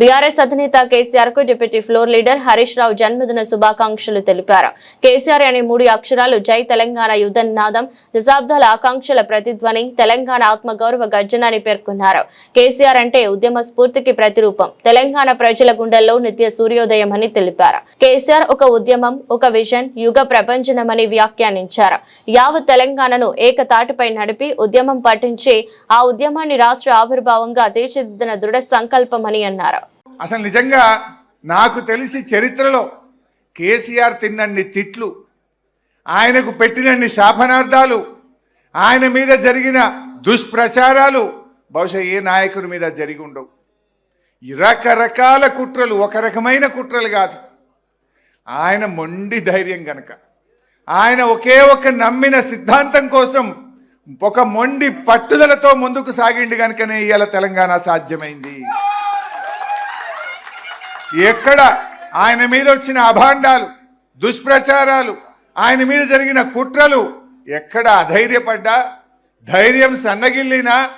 BRS అధినేత కేసీఆర్కు deputy floor leader Harish Rao జన్మదిన శుభాకాంక్షలు తెలిపారు. కేసీఆర్ అనే మూడు అక్షరాలు జై తెలంగాణ యుద్ధ నాదం దశాబ్దాల ఆకాంక్షల ప్రతిధ్వని తెలంగాణ ఆత్మగౌరవ గర్జన అని పేర్కొన్నారు. కేసీఆర్ అంటే ఉద్యమ స్ఫూర్తికి ప్రతిరూపం తెలంగాణ ప్రజల గుండెల్లో నిత్య సూర్యోదయం అని తెలిపారు. కేసీఆర్ ఒక ఉద్యమం ఒక విజన్ యుగ ప్రపంచనమని వ్యాఖ్యానించారు. యావత్ తెలంగాణను ఏకతాటిపై నడిపి ఉద్యమం పఠించి ఆ ఉద్యమాన్ని రాష్ట్ర ఆవిర్భావంగా తీర్చిదిద్దిన దృఢ సంకల్పమని అన్నారు. అసలు నిజంగా నాకు తెలిసి చరిత్రలో కేసీఆర్ తిన్నన్ని తిట్లు ఆయనకు పెట్టినన్ని శాపనార్థాలు ఆయన మీద జరిగిన దుష్ప్రచారాలు బహుశా ఏ నాయకుడి మీద జరిగి ఉండవు. ఈ రకరకాల కుట్రలు ఒక రకమైన కుట్రలు కాదు. ఆయన మొండి ధైర్యం గనక ఆయన ఒకే ఒక నమ్మిన సిద్ధాంతం కోసం ఒక మొండి పట్టుదలతో ముందుకు సాగిండి కనుకనే ఇవాళ తెలంగాణ సాధ్యమైంది. ఎక్కడ ఆయన మీద వచ్చిన అభాండాలు దుష్ప్రచారాలు ఆయన మీద జరిగిన కుట్రలు ఎక్కడ అధైర్యపడ్డా ధైర్యం సన్నగిల్లినా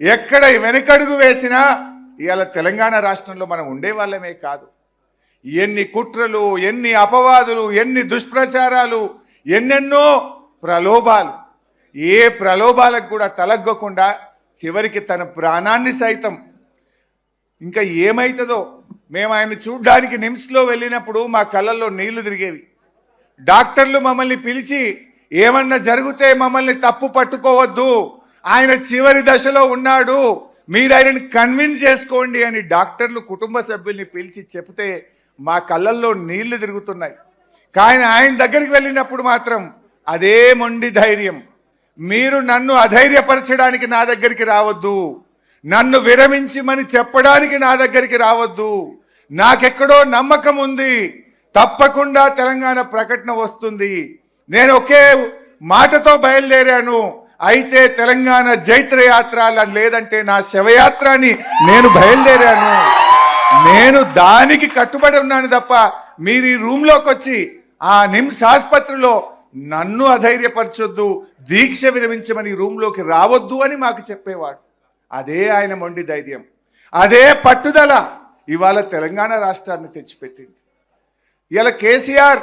ఎక్కడ వెనకడుగు వేసినా ఇవాళ తెలంగాణ రాష్ట్రంలో మనం ఉండేవాళ్ళమే కాదు. ఎన్ని కుట్రలు ఎన్ని అపవాదులు ఎన్ని దుష్ప్రచారాలు ఎన్నెన్నో ప్రలోభాలు. ఏ ప్రలోభాలకు కూడా తలగ్గకుండా చివరికి తన ప్రాణాన్ని సైతం ఇంకా ఏమవుతుందో మేము ఆయన చూడ్డానికి నిమ్స్లో వెళ్ళినప్పుడు మా కళ్ళల్లో నీళ్ళు తిరిగేవి. డాక్టర్లు మమ్మల్ని పిలిచి ఏమన్నా జరిగితే మమ్మల్ని తప్పు పట్టుకోవద్దు ఆయన చివరి దశలో ఉన్నాడు మీరు ఆయనని కన్విన్స్ చేసుకోండి అని డాక్టర్లు కుటుంబ సభ్యుల్ని పిలిచి చెప్తే మా కళ్ళల్లో నీళ్ళు తిరుగుతున్నాయి. కానీ ఆయన దగ్గరికి వెళ్ళినప్పుడు మాత్రం అదే మొండి ధైర్యం. మీరు నన్ను అధైర్యపరచడానికి నా దగ్గరికి రావద్దు. నన్ను విరమించమని చెప్పడానికి నా దగ్గరికి రావద్దు. నాకెక్కడో నమ్మకం ఉంది. తప్పకుండా తెలంగాణ ప్రకటన వస్తుంది. నేను ఒకే మాటతో బయలుదేరాను. అయితే తెలంగాణ జైత్ర యాత్ర లేదంటే నా శవయాత్ర అని నేను బయలుదేరాను. నేను దానికి కట్టుబడి ఉన్నాను తప్ప మీరు ఈ రూమ్లోకి వచ్చి ఆ నిమ్స్ ఆసుపత్రిలో నన్ను అధైర్యపరచొద్దు దీక్ష విరమించమని రూమ్లోకి రావద్దు అని మాకు చెప్పేవాడు. అదే ఆయన మొండి ధైర్యం. అదే పట్టుదల. ఇవాళ తెలంగాణ రాష్ట్రాన్ని తెచ్చిపెట్టింది. ఇలా కేసీఆర్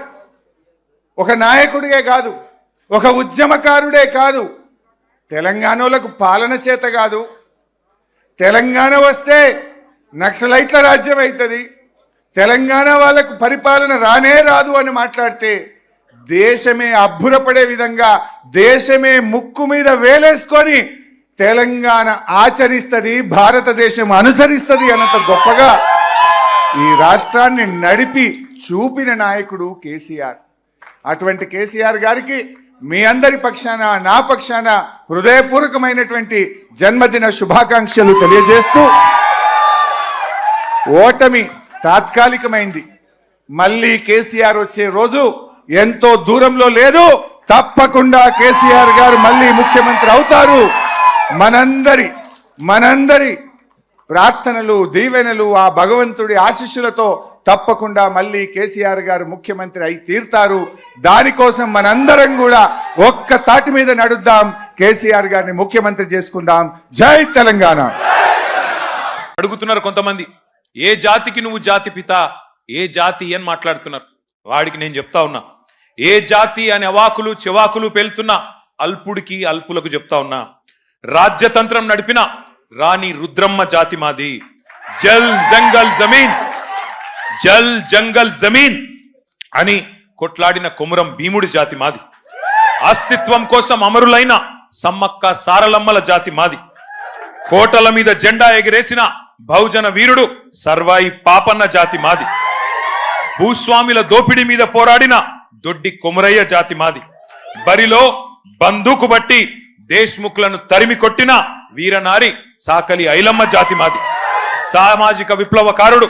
ఒక నాయకుడిగే కాదు ఒక ఉద్యమకారుడే కాదు తెలంగాణలకు పాలన చేత కాదు. తెలంగాణ వస్తే నక్సలైట్ల రాజ్యం అవుతుంది తెలంగాణ వాళ్ళకు పరిపాలన రానే రాదు అని మాట్లాడితే దేశమే అబ్బురపడే విధంగా దేశమే ముక్కు మీద వేలేసుకొని తెలంగాణ ఆచరిస్తుంది భారతదేశం అనుసరిస్తుంది అన్నంత గొప్పగా ఈ రాష్ట్రాన్ని నడిపి చూపిన నాయకుడు కేసీఆర్. అటువంటి కేసీఆర్ గారికి మీ అందరి పక్షాన నా పక్షాన హృదయపూర్వకమైనటువంటి జన్మదిన శుభాకాంక్షలు తెలియజేస్తూ ఓటమి తాత్కాలికమైంది. మళ్ళీ కేసీఆర్ వచ్చే రోజు ఎంతో దూరంలో లేదు. తప్పకుండా కేసీఆర్ గారు మళ్ళీ ముఖ్యమంత్రి అవుతారు. మనందరి మనందరి ప్రార్థనలు దీవెనలు ఆ భగవంతుడి ఆశీస్సులతో తప్పకుండా మళ్ళీ కేసీఆర్ గారు ముఖ్యమంత్రి అయి తీరుతారు. దానికోసం మనందరం కూడా ఒక్క తాటి మీద నడుద్దాం. కేసీఆర్ గారిని ముఖ్యమంత్రి చేసుకుందాం. జై తెలంగాణ. అడుగుతున్నారు కొంతమంది ఏ జాతికి నువ్వు జాతి పిత? ఏ జాతి అని మాట్లాడుతున్నారు. వాడికి నేను చెప్తా ఉన్నా ఏ జాతి అని అవాకులు చెవాకులు పేలుతున్నా అల్పుడికి అల్పులకు చెప్తా ఉన్నా రాజ్యతంత్రం నడిపిన రాణి రుద్రమ్మ జాతి మాది. జల్ జంగల్ జమీన్. జల్ జంగల్ జమీన్ అని కొట్లాడిన కొమురం భీముడి జాతి మాది. అస్తిత్వం కోసం అమరులైన సమ్మక్క సారలమ్మల జాతి మాది. కోటల మీద జెండా ఎగిరేసిన బహుజన వీరుడు సర్వాయి పాపన్న జాతి మాది. భూస్వామిల దోపిడీ మీద పోరాడిన దొడ్డి కొమరయ్య జాతి మాది. బరిలో బందూకు బట్టి దేశ్ముఖులను తరిమి కొట్టిన వీరనారి సాకలి ఐలమ్మ జాతి మాది. సామాజిక విప్లవకారుడు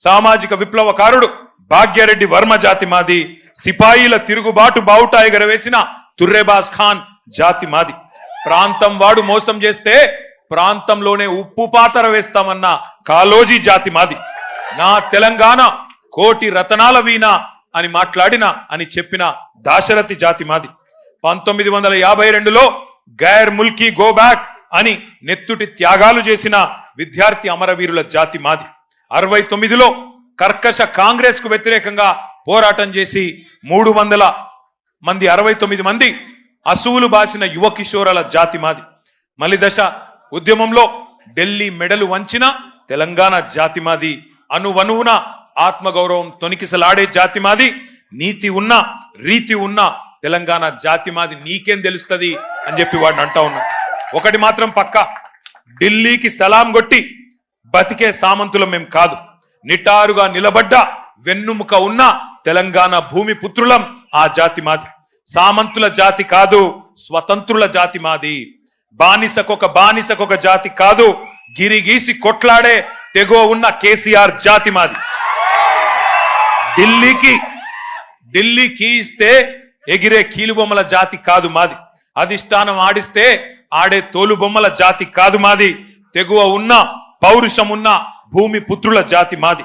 సామాజిక విప్లవకారుడు భాగ్యరెడ్డి వర్మ జాతి మాది. సిపాయిల తిరుగుబాటు బావుటా ఎగరవేసిన తుర్రేబాస్ ఖాన్ జాతి మాది. ప్రాంతం వాడు మోసం చేస్తే ప్రాంతంలోనే ఉప్పు పాతర వేస్తామన్న కాలోజీ జాతి మాది. నా తెలంగాణ కోటి రతనాల వీణ అని మాట్లాడిన అని చెప్పిన దాశరథి జాతి మాది. పంతొమ్మిది వందల యాభై రెండులో గైర్ ముల్కీ గో బ్యాక్ అని నెత్తుటి త్యాగాలు చేసిన విద్యార్థి అమరవీరుల జాతి మాది. అరవై తొమ్మిదిలో కర్కశ కాంగ్రెస్కు వ్యతిరేకంగా పోరాటం చేసి మూడు వందల మంది అరవై తొమ్మిది మంది అసువులు బాసిన యువ కిషోరాల జాతి మాది. మలిదశ ఉద్యమంలో ఢిల్లీ మెడలు వంచిన తెలంగాణ జాతి మాది. అనువనువున ఆత్మగౌరవం తొనికిసలాడే జాతి మాది. నీతి ఉన్న రీతి ఉన్న తెలంగాణ జాతి మాది. నీకేం తెలుస్తుంది అని చెప్పి వాడిని అంటా ఉన్నా. ఒకటి మాత్రం పక్క. ఢిల్లీకి సలాం కొట్టి బతికే సామంతులం మేం కాదు. నిటారుగా నిలబడ్డ వెన్నుముక ఉన్న తెలంగాణ భూమి పుత్రులం ఆ జాతి మాది. సామంతుల జాతి కాదు స్వతంత్రుల జాతి మాది. బానిసకొక బానిసకొక జాతి కాదు గిరిగీసి కొట్లాడే తెగో ఉన్న కేసీఆర్ జాతి మాది. ఢిల్లీకి ఢిల్లీకి ఇస్తే ఎగిరే కీలుబొమ్మల జాతి కాదు మాది. అధిష్టానం ఆడిస్తే ఆడే తోలుబొమ్మల జాతి కాదు మాది. తెగువ ఉన్న పౌరుషం ఉన్న భూమి పుత్రుల జాతి మాది.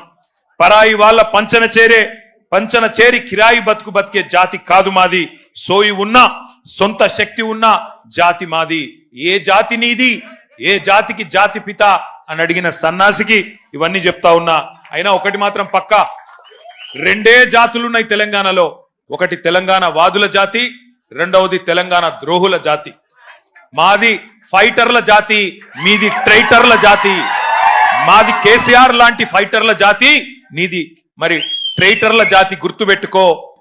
పరాయి వాళ్ళ పంచన చేరే పంచన చేరి కిరాయి బతుకు బతికే జాతి కాదు మాది. సోయి ఉన్న సొంత శక్తి ఉన్న జాతి మాది. ఏ జాతి నీది? ఏ జాతికి జాతి పిత? అని అడిగిన సన్నాసికి ఇవన్నీ చెప్తా ఉన్నా. అయినా ఒకటి మాత్రం పక్క. రెండే జాతులున్నాయి తెలంగాణలో. ఒకటి తెలంగాణ వాదుల జాతి రెండవది తెలంగాణ ద్రోహుల జాతి. మాది ఫైటర్ల జాతి మీది ట్రైటర్ల జాతి. మాది కేసీఆర్ లాంటి ఫైటర్ల జాతి నీది మరి ట్రైటర్ల జాతి గుర్తుపెట్టుకో.